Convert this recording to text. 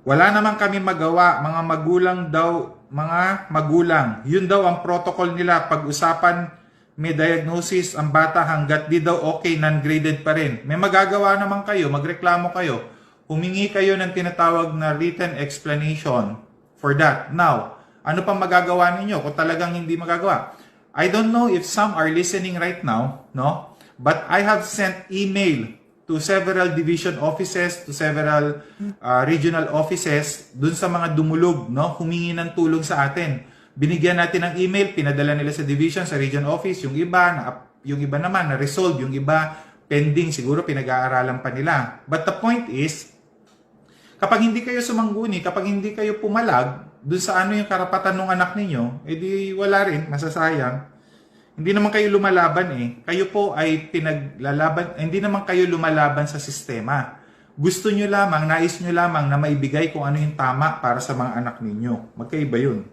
Wala naman kami magawa, mga magulang daw, mga magulang. Yun daw ang protocol nila pag-usapan may diagnosis ang bata hanggat di daw okay, non-graded pa rin. May magagawa naman kayo, magreklamo kayo. Humingi kayo ng tinatawag na written explanation for that. Now, ano pang magagawa ninyo kung talagang hindi magagawa? I don't know if some are listening right now, no? But I have sent email to several division offices, to several uh, regional offices, dun sa mga dumulog, no? Humingi ng tulong sa atin. Binigyan natin ng email, pinadala nila sa division, sa region office, yung iba, na, yung iba naman, na-resolve, yung iba, pending, siguro pinag-aaralan pa nila. But the point is, kapag hindi kayo sumangguni, kapag hindi kayo pumalag, dun sa ano yung karapatan ng anak ninyo, edi wala rin, masasayang. Hindi naman kayo lumalaban eh. Kayo po ay pinaglalaban, eh, hindi naman kayo lumalaban sa sistema. Gusto nyo lamang, nais nyo lamang na maibigay kung ano yung tama para sa mga anak ninyo. Magkaiba yun.